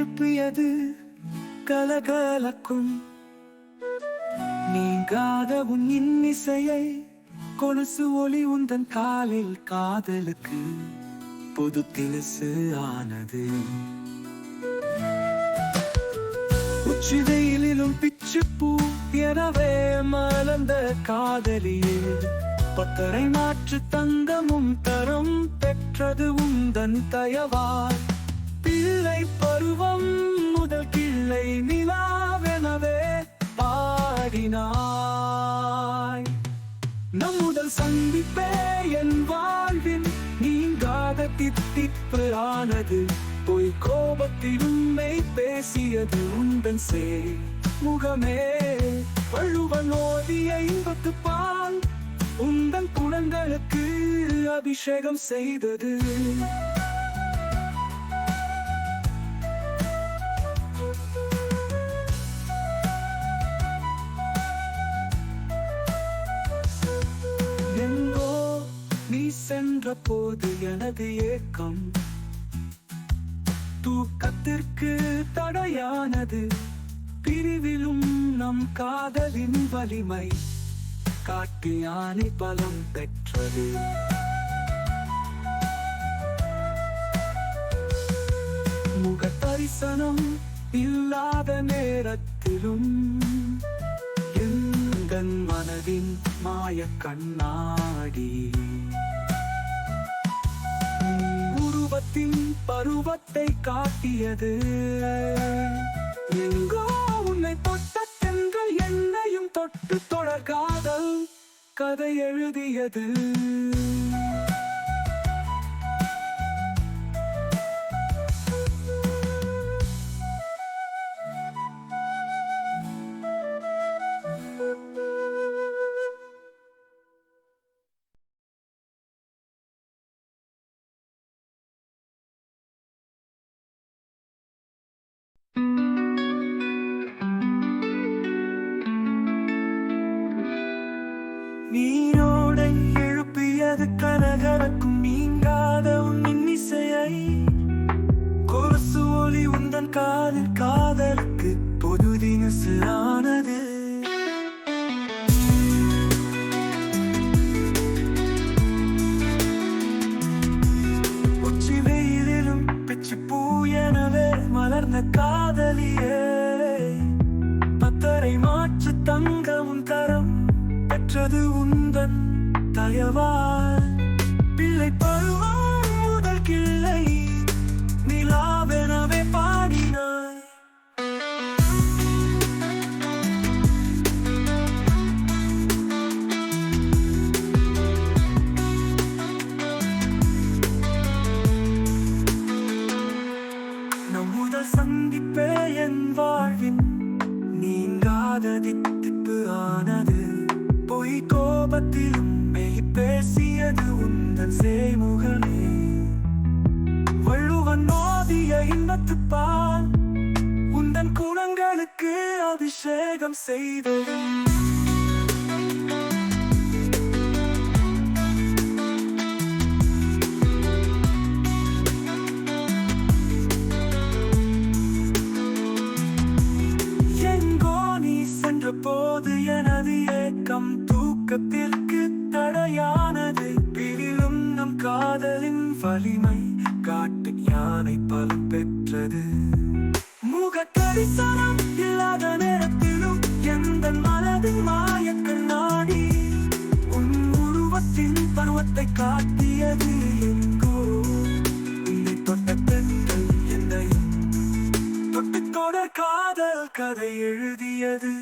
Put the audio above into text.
எழுப்பியது கலகலக்கும். நீங்காத உன் இன்னிசையை கொலுசு ஒளி உந்தன் காலில் காதலுக்கு புது தினசு ஆனது. உச்சி வெயிலிலும் பிச்சு பூ எனவே மலர்ந்த காதலியே பத்தரை மாற்று தங்கமும் தரம் பெற்றது உந்தன் தயவார் பிள்ளை பருவம் முதல் கிள்ளை நிலாவெனவே பாடினாய். நம் முதல் சந்திப்பே என் வாழ்வின் நீங்காத தித்திப்பு ஆனது பொய் கோபத்தில் உண்மை பேசியது உண்டன் சே. முகமே வள்ளுவன் ஓதிய ஐம்பத்து பால் உந்தன் குணங்களுக்கு அபிஷேகம் செய்தது. போது எனது ஏக்கம் தூக்கத்திற்கு தடையானது. பிரிவிலும் நம் காதலின் வலிமை. காட்டு யானை பலம் பெற்றது. முக தரிசனம் இல்லாத நேரத்திலும் எங்கள் மனதின் மாய கண்ணாடி? காலத்தின் பருவத்தை காட்டியது. எங்கோ உன்னை தொட்ட தென்றல் என்னையும் தொட்டு தொடர்காதல் கதை எழுதியது. நீரோடை எழுப்பியது கனகனக்கும் நீங்காத உன் இன்னிசையை. கொலுசு ஒளி உந்தன் காதில் காதலுக்கு பொது தினசு ஆனது உச்சி வெயிலிலும் பிச்சு பூ எனவே மலர்ந்த காதலியே. பத்தரை மாற்று தங்கமும் தரம் பெற்றது தயவால் பிள்ளை பருவம் முதல் கிள்ளை நிலாவெனவே பாடினாய். நம் முதல் சந்திப்பே என் வாழ்வின் நீங்காத தித்திப்பு ஆனது. பொய் கோபத்திலும் பேசியது உந்தன் சேமுகமே வள்ளுவன் மோதிய இன்பத்து பால் உந்தன் குணங்களுக்கு அபிஷேகம் செய்தது. வலிமை காட்டு யானை பலம் பெற்றது. முக தரிசனம் இல்லாத நேரத்திலும் எந்த மனதின் மாய கண்ணாடி உன் உருவத்தின் பருவத்தை காட்டியது எங்கோ. உன்னை தொட்ட பெண்கள் என்னையும் தொட்டுக்கொட காதல் கதை எழுதியது.